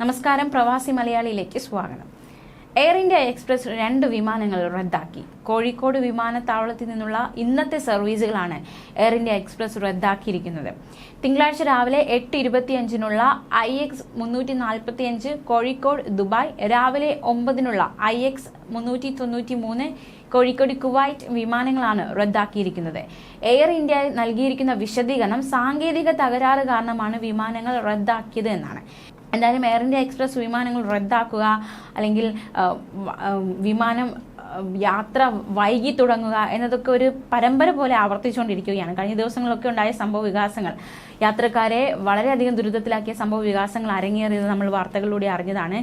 നമസ്കാരം പ്രവാസി മലയാളിയിലേക്ക് സ്വാഗതം. എയർ ഇന്ത്യ എക്സ്പ്രസ് രണ്ട് വിമാനങ്ങൾ റദ്ദാക്കി. കോഴിക്കോട് വിമാനത്താവളത്തിൽ നിന്നുള്ള ഇന്നത്തെ സർവീസുകളാണ് എയർ ഇന്ത്യ എക്സ്പ്രസ് റദ്ദാക്കിയിരിക്കുന്നത്. തിങ്കളാഴ്ച രാവിലെ എട്ട് ഇരുപത്തിയഞ്ചിനുള്ള ഐ എക്സ് മുന്നൂറ്റി നാൽപ്പത്തിയഞ്ച് കോഴിക്കോട് ദുബായ് രാവിലെ ഒമ്പതിനുള്ള ഐ എക്സ് മുന്നൂറ്റി തൊണ്ണൂറ്റി മൂന്ന് കോഴിക്കോട് കുവൈറ്റ് വിമാനങ്ങളാണ് റദ്ദാക്കിയിരിക്കുന്നത്. എയർ ഇന്ത്യ നൽകിയിരിക്കുന്ന വിശദീകരണം സാങ്കേതിക തകരാറ് കാരണമാണ് വിമാനങ്ങൾ റദ്ദാക്കിയത് എന്നാണ് എന്തായാലും എയർ ഇന്ത്യ എക്സ്പ്രസ് വിമാനങ്ങൾ റദ്ദാക്കുക അല്ലെങ്കിൽ വിമാനം യാത്ര വൈകി തുടങ്ങുക എന്നതൊക്കെ ഒരു പരമ്പര പോലെ ആവർത്തിച്ചുകൊണ്ടിരിക്കുകയാണ്. കഴിഞ്ഞ ദിവസങ്ങളിലൊക്കെ ഉണ്ടായ സംഭവ വികാസങ്ങൾ. യാത്രക്കാരെ വളരെയധികം ദുരിതത്തിലാക്കിയ സംഭവ വികാസങ്ങൾ അരങ്ങേറിയത് നമ്മൾ വാർത്തകളിലൂടെ അറിഞ്ഞതാണ്.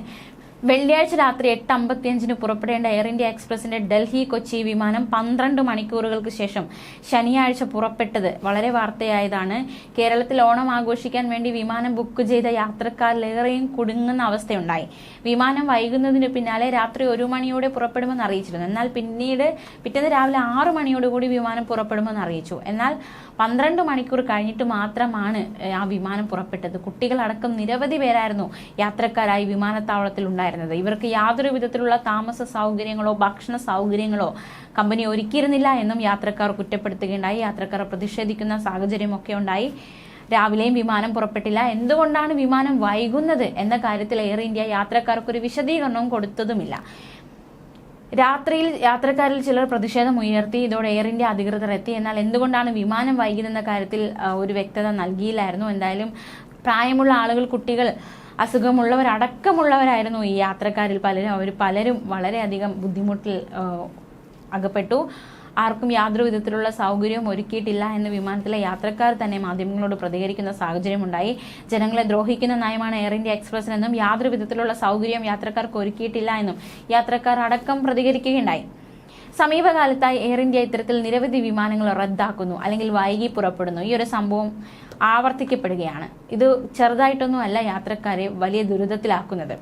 വെള്ളിയാഴ്ച രാത്രി എട്ട് അമ്പത്തിയഞ്ചിന് പുറപ്പെടേണ്ട എയർ ഇന്ത്യ എക്സ്പ്രസിന്റെ ഡൽഹി കൊച്ചി വിമാനം പന്ത്രണ്ട് മണിക്കൂറുകൾക്ക് ശേഷം ശനിയാഴ്ച പുറപ്പെട്ടത്. വളരെ വാർത്തയായതാണ്. കേരളത്തിൽ ഓണം ആഘോഷിക്കാൻ വേണ്ടി വിമാനം ബുക്ക് ചെയ്ത യാത്രക്കാരിലേറെയും കുടുങ്ങുന്ന അവസ്ഥയുണ്ടായി. വിമാനം വൈകുന്നതിന് പിന്നാലെ രാത്രി ഒരു മണിയോടെ പുറപ്പെടുമെന്ന് അറിയിച്ചിരുന്നു. എന്നാൽ പിന്നീട് പിറ്റേന്ന് രാവിലെ ആറു മണിയോടുകൂടി വിമാനം പുറപ്പെടുമെന്ന് അറിയിച്ചു. എന്നാൽ പന്ത്രണ്ട് മണിക്കൂർ കഴിഞ്ഞിട്ട് മാത്രമാണ് ആ വിമാനം പുറപ്പെട്ടത്. കുട്ടികളടക്കം നിരവധി പേരായിരുന്നു യാത്രക്കാരായി വിമാനത്താവളത്തിൽ ഉണ്ടായിരുന്നത്. ഇവർക്ക് യാതൊരു വിധത്തിലുള്ള താമസ സൗകര്യങ്ങളോ ഭക്ഷണ സൗകര്യങ്ങളോ കമ്പനി ഒരുക്കിയിരുന്നില്ല എന്നും യാത്രക്കാർ കുറ്റപ്പെടുത്തുകയുണ്ടായി. യാത്രക്കാർ പ്രതിഷേധിക്കുന്ന സാഹചര്യമൊക്കെ ഉണ്ടായി. രാവിലെയും വിമാനം പുറപ്പെട്ടില്ല. എന്തുകൊണ്ടാണ് വിമാനം വൈകുന്നത് എന്ന കാര്യത്തിൽ എയർ ഇന്ത്യ യാത്രക്കാർക്കൊരു വിശദീകരണവും കൊടുത്തതുമില്ല. രാത്രിയിൽ യാത്രക്കാരിൽ ചിലർ പ്രതിഷേധം ഉയർത്തി ഇതോടെ എയർ ഇന്ത്യ അധികൃതർ എത്തി. എന്നാൽ എന്തുകൊണ്ടാണ് വിമാനം വൈകിയതെന്ന കാര്യത്തിൽ ഒരു വ്യക്തത നൽകിയില്ലായിരുന്നു. എന്തായാലും പ്രായമുള്ള ആളുകൾ കുട്ടികൾ അസുഖമുള്ളവരടക്കമുള്ളവരായിരുന്നു ഈ യാത്രക്കാരിൽ പലരും. അവർ പലരും വളരെയധികം ബുദ്ധിമുട്ടിൽ അകപ്പെട്ടു. ആർക്കും യാതൊരു വിധത്തിലുള്ള സൗകര്യവും ഒരുക്കിയിട്ടില്ല എന്ന് വിമാനത്തിലെ യാത്രക്കാർ തന്നെ മാധ്യമങ്ങളോട് പ്രതികരിക്കുന്ന സാഹചര്യമുണ്ടായി. ജനങ്ങളെ ദ്രോഹിക്കുന്ന നയമാണ് എയർ ഇന്ത്യ എക്സ്പ്രസിനെന്നും യാതൊരു വിധത്തിലുള്ള സൗകര്യം യാത്രക്കാർക്ക് ഒരുക്കിയിട്ടില്ല എന്നും യാത്രക്കാർ അടക്കം പ്രതികരിക്കുകയുണ്ടായി. സമീപകാലത്തായി എയർ ഇന്ത്യ ഇത്തരത്തിൽ നിരവധി വിമാനങ്ങൾ റദ്ദാക്കുന്നു അല്ലെങ്കിൽ വൈകി പുറപ്പെടുന്നു. ഈ ഒരു സംഭവം ആവർത്തിക്കപ്പെടുകയാണ്. ഇത് ചെറുതായിട്ടൊന്നുമല്ല യാത്രക്കാരെ വലിയ ദുരിതത്തിലാക്കുന്നത്.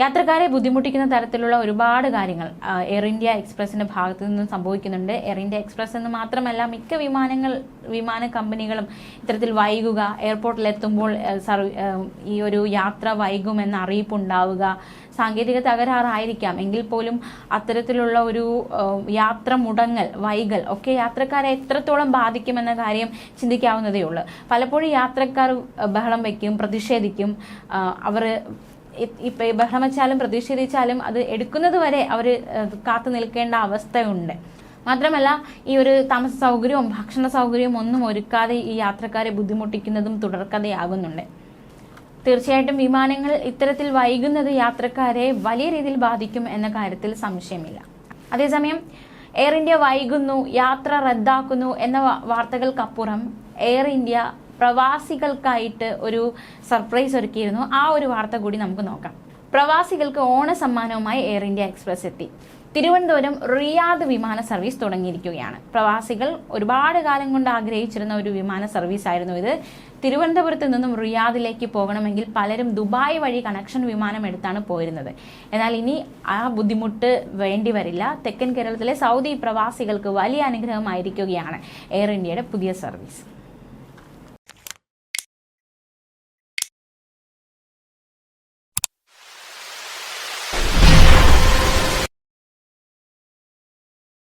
യാത്രക്കാരെ ബുദ്ധിമുട്ടിക്കുന്ന തരത്തിലുള്ള ഒരുപാട് കാര്യങ്ങൾ എയർ ഇന്ത്യ എക്സ്പ്രസിന്റെ ഭാഗത്തു നിന്നും സംഭവിക്കുന്നുണ്ട്. എയർ ഇന്ത്യ എക്സ്പ്രസ് എന്ന് മാത്രമല്ല മിക്ക വിമാനങ്ങൾ വിമാന കമ്പനികളും ഇത്തരത്തിൽ വൈകുക എയർപോർട്ടിൽ എത്തുമ്പോൾ ഈ ഒരു യാത്ര വൈകുമെന്ന അറിയിപ്പ് ഉണ്ടാവുക സാങ്കേതിക തകരാറായിരിക്കാം. എങ്കിൽ പോലും അത്തരത്തിലുള്ള ഒരു യാത്ര മുടങ്ങൽ വൈകൽ ഒക്കെ യാത്രക്കാരെ എത്രത്തോളം ബാധിക്കുമെന്ന കാര്യം ചിന്തിക്കാവുന്നതേ ഉള്ളൂ പലപ്പോഴും യാത്രക്കാർ ബഹളം വയ്ക്കും പ്രതിഷേധിക്കും. അവർ ഇ- ഇപ്പൊ ഈ ബഹളം വെച്ചാലും പ്രതിഷേധിച്ചാലും അത് എടുക്കുന്നത് വരെ അവർ കാത്തു നിൽക്കേണ്ട അവസ്ഥയുണ്ട്. മാത്രമല്ല ഈ ഒരു താമസ സൗകര്യവും ഭക്ഷണ സൗകര്യവും ഒന്നും ഒരുക്കാതെ ഈ യാത്രക്കാരെ ബുദ്ധിമുട്ടിക്കുന്നതും തുടർക്കഥയാകുന്നുണ്ട്. തീർച്ചയായിട്ടും വിമാനങ്ങൾ ഇത്തരത്തിൽ വൈകുന്നത് യാത്രക്കാരെ വലിയ രീതിയിൽ ബാധിക്കും എന്ന കാര്യത്തിൽ സംശയമില്ല. അതേസമയം എയർ ഇന്ത്യ വൈകുന്നു യാത്ര റദ്ദാക്കുന്നു എന്ന വാർത്തകൾക്കപ്പുറം എയർ ഇന്ത്യ പ്രവാസികൾക്കായിട്ട് ഒരു സർപ്രൈസ് ഒരുക്കിയിരുന്നു. ആ ഒരു വാർത്ത കൂടി നമുക്ക് നോക്കാം. പ്രവാസികൾക്ക് ഓണ സമ്മാനവുമായി എയർ ഇന്ത്യ എക്സ്പ്രസ് എത്തി. തിരുവനന്തപുരം റിയാദ് വിമാന സർവീസ് തുടങ്ങിയിരിക്കുകയാണ്. പ്രവാസികൾ ഒരുപാട് കാലം കൊണ്ട് ആഗ്രഹിച്ചിരുന്ന ഒരു വിമാന സർവീസ് ആയിരുന്നു ഇത്. തിരുവനന്തപുരത്ത് നിന്നും റിയാദിലേക്ക് പോകണമെങ്കിൽ പലരും ദുബായ് വഴി കണക്ഷൻ വിമാനം എടുത്താണ് പോയിരുന്നത്. എന്നാൽ ഇനി ആ ബുദ്ധിമുട്ട് വേണ്ടി വരില്ല. തെക്കൻ കേരളത്തിലെ സൗദി പ്രവാസികൾക്ക് വലിയ അനുഗ്രഹമായിരിക്കുകയാണ് എയർ ഇന്ത്യയുടെ പുതിയ സർവീസ്.